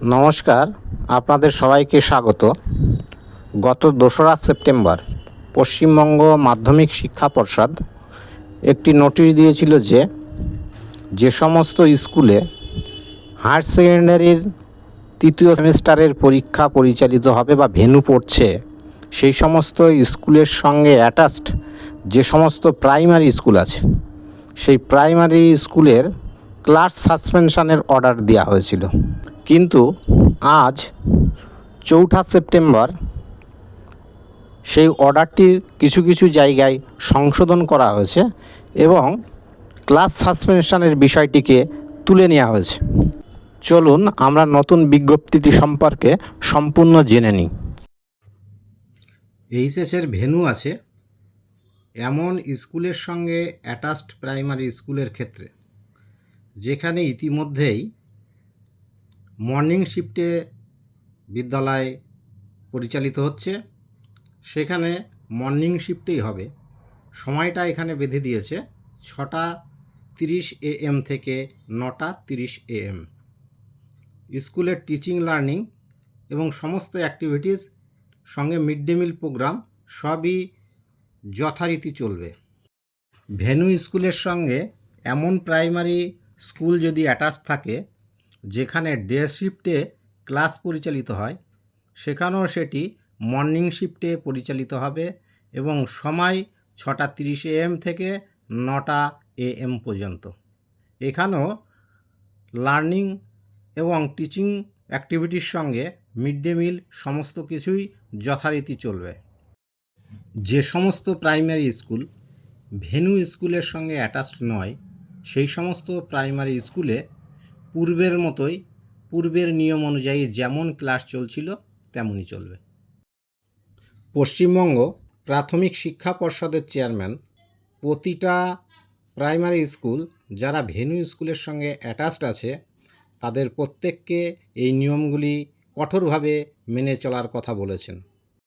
নমস্কার, আপনাদের সবাইকে স্বাগত। গত দোসরা সেপ্টেম্বর পশ্চিমবঙ্গ মাধ্যমিক শিক্ষা পর্ষদ একটি নোটিশ দিয়েছিল যে যে সমস্ত স্কুলে হায়ার সেকেন্ডারির তৃতীয় সেমিস্টারের পরীক্ষা পরিচালিত হবে বা ভেন্যু পড়ছে, সেই সমস্ত স্কুলের সঙ্গে অ্যাটাচড যে সমস্ত প্রাইমারি স্কুল আছে, সেই প্রাইমারি স্কুলের ক্লাস সাসপেনশানের অর্ডার দেওয়া হয়েছিল। কিন্তু আজ চৌঠা সেপ্টেম্বর, সেই অর্ডারটির কিছু কিছু জায়গায় সংশোধন করা হয়েছে এবং ক্লাস সাসপেনশানের বিষয়টিকে তুলে নেওয়া হয়েছে। চলুন আমরা নতুন বিজ্ঞপ্তিটি সম্পর্কে সম্পূর্ণ জেনে নিই। এইচএসের ভেনু আছে এমন স্কুলের সঙ্গে অ্যাটাচড প্রাইমারি স্কুলের ক্ষেত্রে। যেখানে ইতিমধ্যেই মর্নিং শিফটে বিদ্যালয় পরিচালিত হচ্ছে, সেখানে মর্নিং শিফটেই হবে। সময়টা এখানে বেঁধে দিয়েছে ছটা তিরিশ এএম থেকে নটা তিরিশ এএম স্কুলের টিচিং, লার্নিং এবং সমস্ত অ্যাক্টিভিটিস, সঙ্গে মিড ডে মিল প্রোগ্রাম সবই যথারীতি চলবে। ভেনু স্কুলের সঙ্গে এমন প্রাইমারি স্কুল যদি অ্যাটাচ থাকে, যেখানে ডে শিফটে ক্লাস পরিচালিত হয়, সেখানেও সেটি মর্নিং শিফটে পরিচালিত হবে এবং সময় ছটা তিরিশ এএম থেকে নটা এএম পর্যন্ত। এখানেও লার্নিং এবং টিচিং অ্যাক্টিভিটির সঙ্গে মিড ডে মিল সমস্ত কিছুই যথারীতি চলবে। যে সমস্ত প্রাইমারি স্কুল, ভেনু স্কুলের সঙ্গে অ্যাটাচড নয় সেই সমস্ত প্রাইমারি স্কুলে পূর্বের মতোই, পূর্বের নিয়ম অনুযায়ী যেমন ক্লাস চলছিল, তেমনই চলবে। পশ্চিমবঙ্গ প্রাথমিক শিক্ষা পর্ষদের চেয়ারম্যান, প্রতিটা প্রাইমারি স্কুল যারা ভেনু স্কুলের সঙ্গে অ্যাটাচড আছে, তাদের প্রত্যেককে এই নিয়মগুলি কঠোরভাবে মেনে চলার কথা বলেছেন।